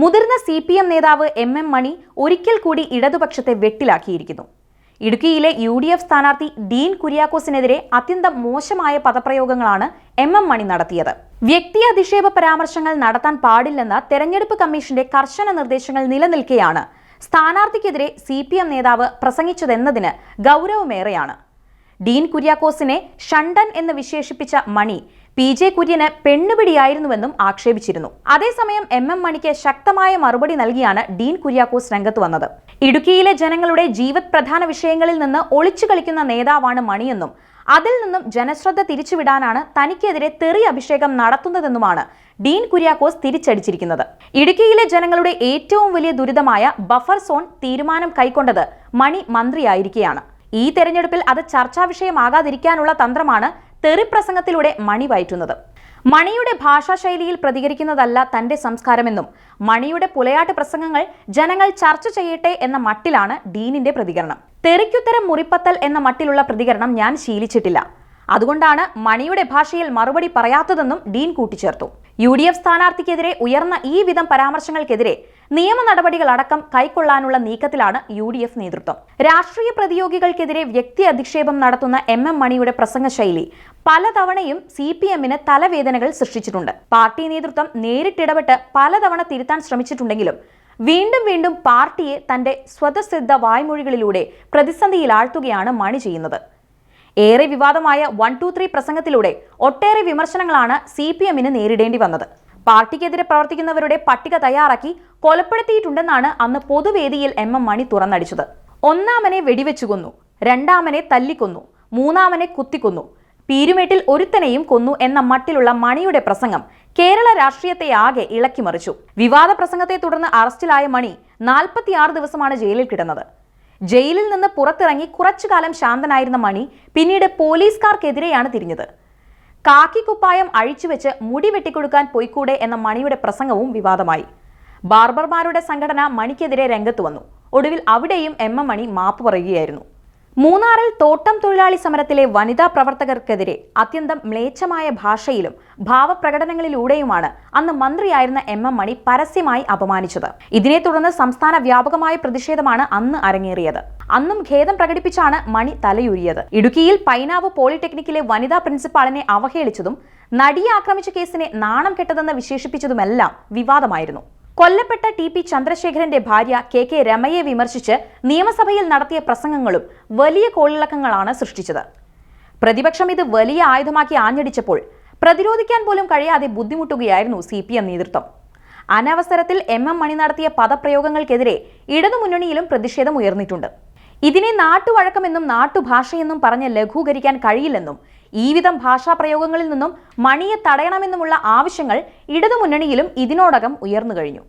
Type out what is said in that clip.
മുതിർന്ന C P M നേതാവ് M M Mani ഒരിക്കൽ കൂടി ഇടതുപക്ഷത്തെ വെട്ടിലാക്കിയിരിക്കുന്നു. ഇടുക്കിയിലെ യു ഡി എഫ് സ്ഥാനാർത്ഥി ഡീൻ കുര്യാക്കോസിനെതിരെ അത്യന്തം മോശമായ പദപ്രയോഗങ്ങളാണ് എം എം മണി നടത്തിയത്. വ്യക്തി അധിക്ഷേപ പരാമർശങ്ങൾ നടത്താൻ പാടില്ലെന്ന തെരഞ്ഞെടുപ്പ് കമ്മീഷന്റെ കർശന നിർദ്ദേശങ്ങൾ നിലനിൽക്കെയാണ്. സ്ഥാനാർത്ഥിക്കെതിരെ സി പി എം നേതാവ് പ്രസംഗിച്ചതെന്നതിന് ഗൗരവമേറെയാണ്. ഡീൻ കുര്യാക്കോസിനെ ഷണ്ടൻ എന്ന് വിശേഷിപ്പിച്ച മണി പി ജെ കുര്യന് പെണ്ണുപിടിയായിരുന്നുവെന്നും ആക്ഷേപിച്ചിരുന്നു. അതേസമയം എം എം മണിക്ക് ശക്തമായ മറുപടി നൽകിയാണ് ഡീൻ കുര്യാക്കോസ് രംഗത്ത് വന്നത്. ഇടുക്കിയിലെ ജനങ്ങളുടെ ജീവത് പ്രധാന വിഷയങ്ങളിൽ നിന്ന് ഒളിച്ചു കളിക്കുന്ന നേതാവാണ് മണിയെന്നും അതിൽ നിന്നും ജനശ്രദ്ധ തിരിച്ചുവിടാനാണ് തനിക്കെതിരെ തെറി അഭിഷേകം നടത്തുന്നതെന്നുമാണ് ഡീൻ കുര്യാക്കോസ് തിരിച്ചടിച്ചിരിക്കുന്നത്. ഇടുക്കിയിലെ ജനങ്ങളുടെ ഏറ്റവും വലിയ ദുരിതമായ ബഫർ സോൺ തീരുമാനം കൈക്കൊണ്ടത് മണി മന്ത്രിയായിരിക്കെയാണ്. ഈ തെരഞ്ഞെടുപ്പിൽ അത് ചർച്ചാ വിഷയമാകാതിരിക്കാനുള്ള തന്ത്രമാണ് തെറിപ്രസംഗത്തിലൂടെ മണി വയറ്റുന്നത്. മണിയുടെ ഭാഷാശൈലിയിൽ പ്രതികരിക്കുന്നതല്ല തന്റെ സംസ്കാരമെന്നും മണിയുടെ പുലയാട്ട് പ്രസംഗങ്ങൾ ജനങ്ങൾ ചർച്ച ചെയ്യട്ടെ എന്ന മട്ടിലാണ് ഡീനിന്റെ പ്രതികരണം. തെറിക്കുത്തരം മുറിപ്പത്തൽ എന്ന മട്ടിലുള്ള പ്രതികരണം ഞാൻ ശീലിച്ചിട്ടില്ല. അതുകൊണ്ടാണ് മണിയുടെ ഭാഷയിൽ മറുപടി പറയാത്തതെന്നും ഡീൻ കൂട്ടിച്ചേർത്തു. യു ഡി എഫ് സ്ഥാനാർത്ഥിക്കെതിരെ ഉയർന്ന ഈ വിധം പരാമർശങ്ങൾക്കെതിരെ നിയമ നടപടികളടക്കം കൈക്കൊള്ളാനുള്ള നീക്കത്തിലാണ് യു ഡി എഫ് നേതൃത്വം. രാഷ്ട്രീയ പ്രതിയോഗികൾക്കെതിരെ വ്യക്തി അധിക്ഷേപം നടത്തുന്ന എം എം മണിയുടെ പ്രസംഗശൈലി പലതവണയും സി പി എമ്മിന് തലവേദനകൾ സൃഷ്ടിച്ചിട്ടുണ്ട്. പാർട്ടി നേതൃത്വം നേരിട്ടിടപെട്ട് പലതവണ തിരുത്താൻ ശ്രമിച്ചിട്ടുണ്ടെങ്കിലും വീണ്ടും വീണ്ടും പാർട്ടിയെ തന്റെ സ്വതസിദ്ധ വായ്മൊഴികളിലൂടെ പ്രതിസന്ധിയിൽ ആഴ്ത്തുകയാണ് മണി ചെയ്യുന്നത്. ഏറെ വിവാദമായ വൺ ടു ത്രീ പ്രസംഗത്തിലൂടെ ഒട്ടേറെ വിമർശനങ്ങളാണ് സി പി എമ്മിന് നേരിടേണ്ടി വന്നത്. പാർട്ടിക്കെതിരെ പ്രവർത്തിക്കുന്നവരുടെ പട്ടിക തയ്യാറാക്കി കൊലപ്പെടുത്തിയിട്ടുണ്ടെന്നാണ് അന്ന് പൊതുവേദിയിൽ എം എം മണി തുറന്നടിച്ചത്. ഒന്നാമനെ വെടിവെച്ചു കൊന്നു രണ്ടാമനെ തല്ലിക്കൊന്നു മൂന്നാമനെ കുത്തിക്കൊന്നു പീരുമേട്ടിൽ ഒരുത്തനെയും കൊന്നു എന്ന മട്ടിലുള്ള മണിയുടെ പ്രസംഗം കേരള രാഷ്ട്രീയത്തെ ആകെ ഇളക്കിമറിച്ചു വിവാദ പ്രസംഗത്തെ തുടർന്ന് അറസ്റ്റിലായ മണി നാൽപ്പത്തിയാറ് ദിവസമാണ് ജയിലിൽ കിടന്നത്. ജയിലിൽ നിന്ന് പുറത്തിറങ്ങി കുറച്ചു കാലം ശാന്തനായിരുന്ന മണി പിന്നീട് പോലീസുകാർക്കെതിരെയാണ് തിരിഞ്ഞത്. കാക്കിക്കുപ്പായം അഴിച്ചുവെച്ച് മുടി വെട്ടിക്കൊടുക്കാൻ പൊയ്ക്കൂടെ എന്ന മണിയുടെ പ്രസംഗവും വിവാദമായി. ബാർബർമാരുടെ സംഘടന മണിക്കെതിരെ രംഗത്ത് വന്നു. ഒടുവിൽ അവിടെയും എം എം മണി മാപ്പ് പറയുകയായിരുന്നു. മൂന്നാറിൽ തോട്ടം തൊഴിലാളി സമരത്തിലെ വനിതാ പ്രവർത്തകർക്കെതിരെ അത്യന്തം മ്ലേച്ഛമായ ഭാഷയിലും ഭാവപ്രകടനങ്ങളിലൂടെയുമാണ് അന്ന് മന്ത്രിയായിരുന്ന എം എം മണി പരസ്യമായി അപമാനിച്ചത്. ഇതിനെ തുടർന്ന് സംസ്ഥാന വ്യാപകമായ പ്രതിഷേധമാണ് അന്ന് അരങ്ങേറിയത്. അന്നും ഖേദം പ്രകടിപ്പിച്ചാണ് മണി തലയൂരിയത്. ഇടുക്കിയിൽ പൈനാവ് പോളിടെക്നിക്കിലെ വനിതാ പ്രിൻസിപ്പാളിനെ അവഹേളിച്ചതും നടിയെ ആക്രമിച്ച കേസിനെ നാണം കെട്ടതെന്ന് വിശേഷിപ്പിച്ചതുമെല്ലാം വിവാദമായിരുന്നു. കൊല്ലപ്പെട്ട ടി പി ചന്ദ്രശേഖരന്റെ ഭാര്യ കെ കെ രമയെ വിമർശിച്ച് നിയമസഭയിൽ നടത്തിയ പ്രസംഗങ്ങളും വലിയ കോളിളക്കങ്ങളാണ് സൃഷ്ടിച്ചത്. പ്രതിപക്ഷം ഇത് വലിയ ആയുധമാക്കി ആഞ്ഞടിച്ചപ്പോൾ പ്രതിരോധിക്കാൻ പോലും കഴിയാതെ ബുദ്ധിമുട്ടുകയായിരുന്നു സി പി എം നേതൃത്വം. അനവസരത്തിൽ എം എം മണി നടത്തിയ പദപ്രയോഗങ്ങൾക്കെതിരെ ഇടതുമുന്നണിയിലും പ്രതിഷേധം ഉയർന്നിട്ടുണ്ട്. ഇതിനെ നാട്ടുവഴക്കമെന്നും നാട്ടുഭാഷയെന്നും പറഞ്ഞ് ലഘൂകരിക്കാൻ കഴിയില്ലെന്നും ഈ വിധം ഭാഷാപ്രയോഗങ്ങളിൽ നിന്നും മണിയെ തടയണമെന്നുമുള്ള ആവശ്യങ്ങൾ ഇടതുമുന്നണിയിലും ഇതിനോടകം ഉയർന്നു കഴിഞ്ഞു.